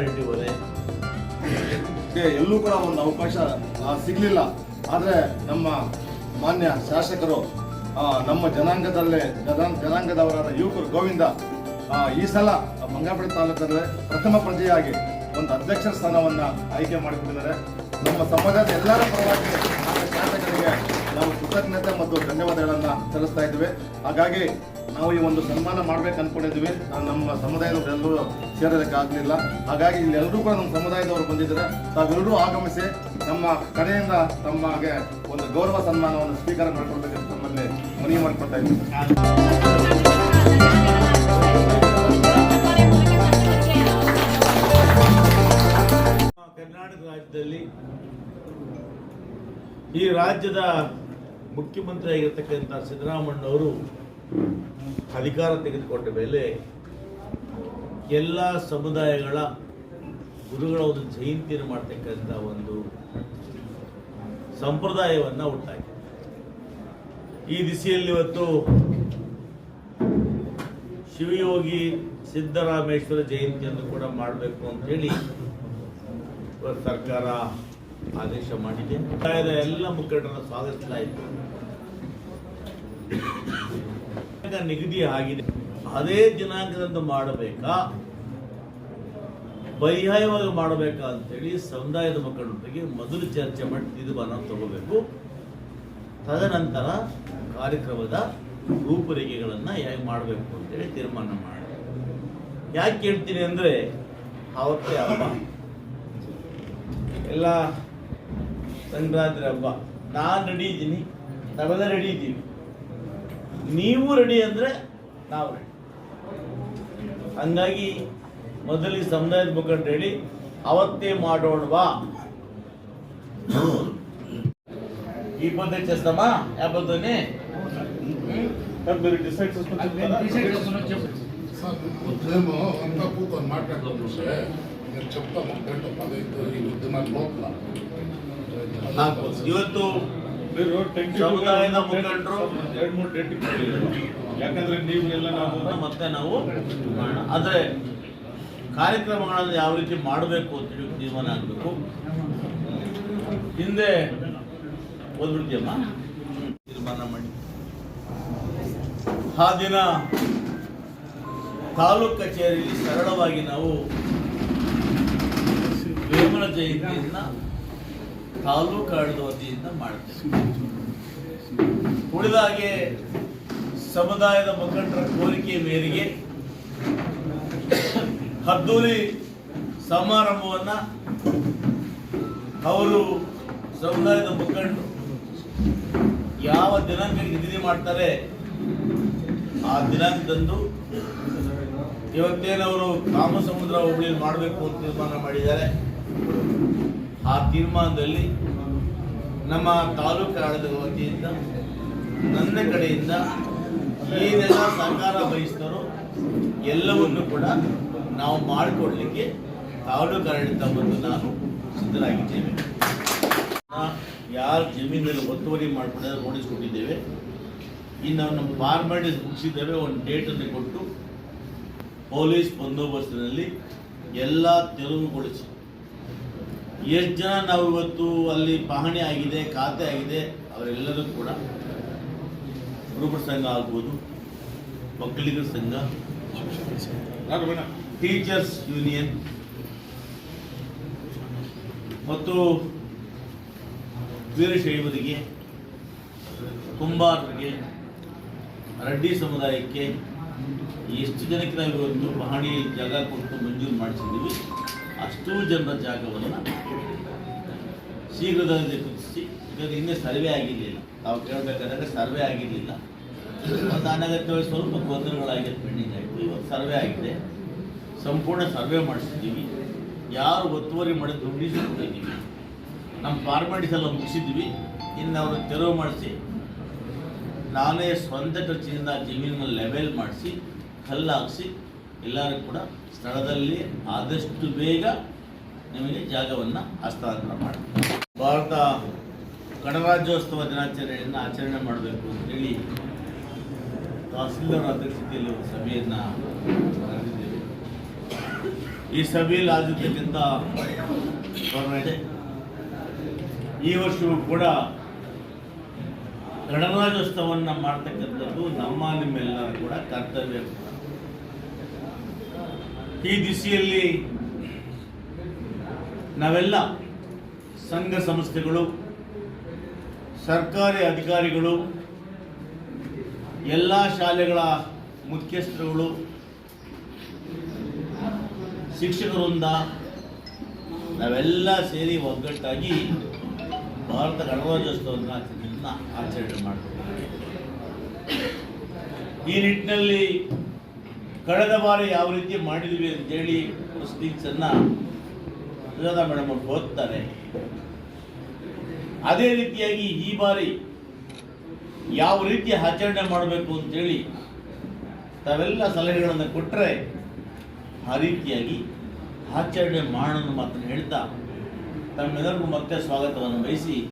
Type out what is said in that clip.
ರೆಡ್ಡಿ ಹೋದೆ. ಎಲ್ಲೂ ಕೂಡ ಒಂದು ಅವಕಾಶ ಸಿಗಲಿಲ್ಲ. ಆದರೆ ನಮ್ಮ ಮಾನ್ಯ ಶಾಸಕರು ನಮ್ಮ ಜನಾಂಗದಲ್ಲೇ, ಜನಾ, ಜನಾಂಗದವರಾದ ಯುವಕರು ಗೋವಿಂದ ಈ ಸಲ ಮಂಗಾಪಡಿ ತಾಲೂಕಲ್ಲೇ ಪ್ರಥಮ ಪ್ರಜೆಯಾಗಿ ಒಂದು ಅಧ್ಯಕ್ಷರ ಸ್ಥಾನವನ್ನು ಆಯ್ಕೆ ಮಾಡಿಕೊಂಡಿದ್ದಾರೆ. ನಮ್ಮ ಸಮಾಜದ ಎಲ್ಲರ ಪರವಾಗಿ ಶಾಸಕರಿಗೆ ನಾವು ಕೃತಜ್ಞತೆ ಮತ್ತು ಧನ್ಯವಾದಗಳನ್ನು ಸಲ್ಲಿಸ್ತಾ ಇದ್ದೇವೆ. ಹಾಗಾಗಿ ನಾವು ಈ ಒಂದು ಸನ್ಮಾನ ಮಾಡ್ಬೇಕು ಅನ್ಕೊಂಡಿದ್ವಿ ನಮ್ಮ ಸಮುದಾಯದವರೆಲ್ಲರೂ ಸೇರೋದಕ್ಕಾಗಲಿಲ್ಲ. ಹಾಗಾಗಿ ಇಲ್ಲೆಲ್ಲರೂ ಕೂಡ ನಮ್ಮ ಸಮುದಾಯದವರು ಬಂದಿದ್ದಾರೆ. ತಾವೆಲ್ಲರೂ ಆಗಮಿಸಿ ನಮ್ಮ ಕಡೆಯಿಂದ ತಮಗೆ ಒಂದು ಗೌರವ ಸನ್ಮಾನವನ್ನು ಸ್ವೀಕಾರ ಮಾಡ್ಕೊಳ್ಬೇಕಂತ ತಮ್ಮಲ್ಲಿ ಮನವಿ ಮಾಡ್ಕೊಳ್ತಾ ಇದ್ದೀವಿ. ಕರ್ನಾಟಕ ರಾಜ್ಯದಲ್ಲಿ ಈ ರಾಜ್ಯದ ಮುಖ್ಯಮಂತ್ರಿ ಆಗಿರ್ತಕ್ಕಂಥ ಸಿದ್ದರಾಮಣ್ಣವರು ಅಧಿಕಾರ ತೆಗೆದುಕೊಂಡ ಮೇಲೆ ಎಲ್ಲ ಸಮುದಾಯಗಳ ಗುರುಗಳ ಒಂದು ಜಯಂತಿಯನ್ನು ಮಾಡ್ತಕ್ಕಂಥ ಒಂದು ಸಂಪ್ರದಾಯವನ್ನು ಉಂಟಾಗಿದೆ ಈ ದಿಸೆಯಲ್ಲಿ ಇವತ್ತು ಶಿವಯೋಗಿ ಸಿದ್ದರಾಮೇಶ್ವರ ಜಯಂತಿಯನ್ನು ಕೂಡ ಮಾಡಬೇಕು ಅಂತೇಳಿ ಇವತ್ತು ಸರ್ಕಾರ ಆದೇಶ ಮಾಡಿದೆ. ಸಮುದಾಯದ ಎಲ್ಲ ಮುಖಂಡರನ್ನು ಸ್ವಾಗತಿಸಲಾಯಿತು. ನಿಗದಿ ಆಗಿದೆ. ಅದೇ ದಿನಾಂಕದಂದು ಮಾಡಬೇಕಾ? ಪರ್ಯಾಯವಾಗಿ ಮಾಡಬೇಕಾ ಅಂತೇಳಿ ಸಮುದಾಯದ ಮುಖಂಡರಿಗೆ ಮೊದಲು ಚರ್ಚೆ ಮಾಡಿ ತೀರ್ಮಾನ ತಗೋಬೇಕು. ತದನಂತರ ಕಾರ್ಯಕ್ರಮದ ರೂಪರೇಖೆಗಳನ್ನು ಹೇಗೆ ಮಾಡಬೇಕು ಅಂತೇಳಿ ತೀರ್ಮಾನ ಮಾಡಿ. ಯಾಕೆ ಹೇಳ್ತೀನಿ ಅಂದರೆ ಅವತ್ತೇ ಹಬ್ಬ. ಎಲ್ಲ ಸಂಕ್ರಾಂತಿ ಹಬ್ಬ. ನಾನು ರೆಡಿ ಇದ್ದೀನಿ. ನಾವೆಲ್ಲ ರೆಡಿ ನೀವು ರೆಡಿ ಅಂದರೆ ನಾವು ರೆಡಿ ಹಂಗಾಗಿ ಮೊದಲಿಗೆ ಸಮುದಾಯದ ಮುಖಂಡರು ಹೇಳಿ ಅವತ್ತೇ ಮಾಡೋಣವಾ ಈ ಪದ್ಧತಿ చేస్తామా ಯಾವ పద్ధతిని మీరు డిసైడ్ ఉదయము అంతా కూర్చొని మాట్లాడుతుంటే నేను చెప్తాము గంట పదహైదు ఈ దినాల లోపల ಇವತ್ತು మీరు ಟೆಂಟ್ ಸಮುದಾಯದ ಮುಖಂಡರು. ಎರಡು ಮೂರು ಕೊಟ್ಟಿದ್ದೀರಿ. ಯಾಕಂದ್ರೆ ನೀವು ಎಲ್ಲ ನಾವು ಮತ್ತೆ ನಾವು ಆದ್ರೆ ಕಾರ್ಯಕ್ರಮಗಳನ್ನು ಯಾವ ರೀತಿ ಮಾಡಬೇಕು ಅಂತೇಳಿ ತೀರ್ಮಾನ ಆಗಬೇಕು. ಹಿಂದೆ ಓದ್ಬಿಡ್ತೀಯಮ್ಮ ತೀರ್ಮಾನ ಮಾಡಿ. ಆ ದಿನ ತಾಲೂಕು ಕಚೇರಿಯಲ್ಲಿ ಸರಳವಾಗಿ ನಾವು ವೇಮನ ಜಯಂತಿಯನ್ನ ತಾಲೂಕು ಆಡಳಿತ ವತಿಯಿಂದ ಮಾಡ್ತೇವೆ. ಉಳಿದಾಗೆ ಸಮುದಾಯದ ಮುಖಂಡರ ಕೋರಿಕೆ ಮೇರೆಗೆ ಹದ್ದೂರಿ ಸಮಾರಂಭವನ್ನ ಅವರು ಸಮುದಾಯದ ಮುಖಂಡರು ಯಾವ ದಿನಾಂಕ ನಿಗದಿ ಮಾಡ್ತಾರೆ, ಆ ದಿನಾಂಕದಂದು ಇವತ್ತೇನವರು ಕಾಮಸಮುದ್ರ ಹುಬ್ಳಿಯಲ್ಲಿ ಮಾಡಬೇಕು ಅಂತ ತೀರ್ಮಾನ ಮಾಡಿದ್ದಾರೆ. ಆ ತೀರ್ಮಾನದಲ್ಲಿ ನಮ್ಮ ತಾಲೂಕು ಆಡಳಿತದ ವತಿಯಿಂದ ನನ್ನ ಕಡೆಯಿಂದ ಏನೆಲ್ಲ ಸಹಕಾರ ವಹಿಸ್ತಾರೋ ಎಲ್ಲವನ್ನು ಕೂಡ ನಾವು ಮಾಡಿಕೊಡ್ಲಿಕ್ಕೆ ತಾಲೂಕು ಆಡಳಿತ ಬಂದು ನಾನು ಸಿದ್ಧರಾಗಿದ್ದೇವೆ. ಯಾರು ಜಮೀನಲ್ಲಿ ಒತ್ತುವರಿ ಮಾಡಿಕೊಂಡಿದ್ದಾರೆ ನೋಟಿಸ್ ಕೊಟ್ಟಿದ್ದೇವೆ ಇನ್ನು ನಮ್ಮ ಫಾರ್ಮಾಲಿಟೀಸ್ ಮುಗಿಸಿದ್ದೇವೆ, ಒಂದು ಡೇಟನ್ನು ಕೊಟ್ಟು ಪೊಲೀಸ್ ಬಂದೋಬಸ್ತಿನಲ್ಲಿ ಎಲ್ಲ ತೆರವುಗೊಳಿಸಿ. ಎಷ್ಟು ಜನ ನಾವು ಇವತ್ತು ಅಲ್ಲಿ ಪಹಣಿ ಆಗಿದೆ, ಖಾತೆ ಆಗಿದೆ, ಅವರೆಲ್ಲರೂ ಕೂಡ ಕುರುಬರ ಸಂಘ ಆಗ್ಬೋದು ಒಕ್ಕಲಿಗರ ಸಂಘ ಟೀಚರ್ಸ್ ಯೂನಿಯನ್ ಮತ್ತು ವೀರಶೈವರಿಗೆ, ಕುಂಬಾರರಿಗೆ, ರೆಡ್ಡಿ ಸಮುದಾಯಕ್ಕೆ, ಎಷ್ಟು ಜನಕ್ಕೆ ನಾವು ಇವತ್ತು ಪಹಣಿ ಜಾಗ ಕೊಟ್ಟು ಮಂಜೂರು ಮಾಡಿಸಿದ್ದೀವಿ ಅಷ್ಟೂ ಜನರ ಜಾಗವನ್ನು ಶೀಘ್ರದಲ್ಲಿ ಕುದಿಸಿ. ಈಗ ಇನ್ನೇ ಸರ್ವೆ ಆಗಿರಲಿಲ್ಲ. ನಾವು ಕೇಳಬೇಕಾದ್ರೆ ಸರ್ವೆ ಆಗಿರಲಿಲ್ಲ. ಮತ್ತು ಅನಗತ್ಯವಾಗಿ ಸ್ವಲ್ಪ ಗೊಂದಲಗಳಾಗಿ ಪೆಂಡಿಂಗ್ ಆಯಿತು. ಇವತ್ತು ಸರ್ವೆ ಆಗಿದೆ. ಸಂಪೂರ್ಣ ಸರ್ವೆ ಮಾಡಿಸಿದ್ದೀವಿ. ಯಾರು ಒತ್ತುವರಿ ಮಾಡಿ ದುಡ್ಡಿಸಿ ನಮ್ಮ ಫಾರ್ಮಾಲಿಟೀಸ್ ಎಲ್ಲ ಮುಗಿಸಿದ್ವಿ ಇನ್ನು ಅವರು ತೆರವು ಮಾಡಿಸಿ, ನಾನೇ ಸ್ವಂತ ಖರ್ಚಿನಿಂದ ಜಮೀನನ್ನು ಲೆವೆಲ್ ಮಾಡಿಸಿ, ಕಲ್ಲು ಹಾಕಿಸಿ ಎಲ್ಲರೂ ಕೂಡ ಸ್ಥಳದಲ್ಲಿ ಆದಷ್ಟು ಬೇಗ ನಿಮಗೆ ಜಾಗವನ್ನು ಹಸ್ತಾಂತರ ಮಾಡಿ ಭಾರತ ಗಣರಾಜ್ಯೋತ್ಸವ ದಿನಾಚರಣೆಯನ್ನು ಆಚರಣೆ ಮಾಡಬೇಕು ಅಂತೇಳಿ ತಹಸೀಲ್ದಾರ್ ಅಧ್ಯಕ್ಷತೆಯಲ್ಲಿ ಸಭೆಯನ್ನು ಕರೆದಿದ್ದೇವೆ ಈ ಸಭೆಯಲ್ಲಿ ಆಗಿರ್ತಕ್ಕಂಥ ಈ ವರ್ಷವೂ ಕೂಡ ಗಣರಾಜ್ಯೋತ್ಸವವನ್ನು ಮಾಡ್ತಕ್ಕಂಥದ್ದು ನಮ್ಮ ನಿಮ್ಮೆಲ್ಲರ ಕೂಡ ಕರ್ತವ್ಯ. ಈ ದಿಸೆಯಲ್ಲಿ ನಾವೆಲ್ಲ ಸಂಘ ಸಂಸ್ಥೆಗಳು, ಸರ್ಕಾರಿ ಅಧಿಕಾರಿಗಳು, ಎಲ್ಲ ಶಾಲೆಗಳ ಮುಖ್ಯಸ್ಥರುಗಳು, ಶಿಕ್ಷಕರಿಂದ ನಾವೆಲ್ಲ ಸೇರಿ ಒಗ್ಗಟ್ಟಾಗಿ ಭಾರತ ಗಣರಾಜ್ಯೋತ್ಸವದ ಆಚರಣೆಯನ್ನ ಆಚರಣೆ ಮಾಡ್ತೀವಿ. ಈ ನಿಟ್ಟಿನಲ್ಲಿ ಕಳೆದ ಬಾರಿ ಯಾವ ರೀತಿ ಮಾಡಿದ್ವಿ ಅಂತೇಳಿ ಸ್ಪೀಚನ್ನು ಸುಜಾತಾ ಮೇಡಮ್ ಅವರು ಓದ್ತಾರೆ. ಅದೇ ರೀತಿಯಾಗಿ ಈ ಬಾರಿ ಯಾವ ರೀತಿ ಆಚರಣೆ ಮಾಡಬೇಕು ಅಂತೇಳಿ ತಾವೆಲ್ಲ ಸಲಹೆಗಳನ್ನು ಕೊಟ್ಟರೆ ಆ ರೀತಿಯಾಗಿ ಆಚರಣೆ ಮಾಡೋಣ ಮಾತ್ರ ಹೇಳ್ತಾ ತಮ್ಮೆಲ್ಲರಿಗೂ ಮತ್ತೆ ಸ್ವಾಗತವನ್ನು ಬಯಸಿ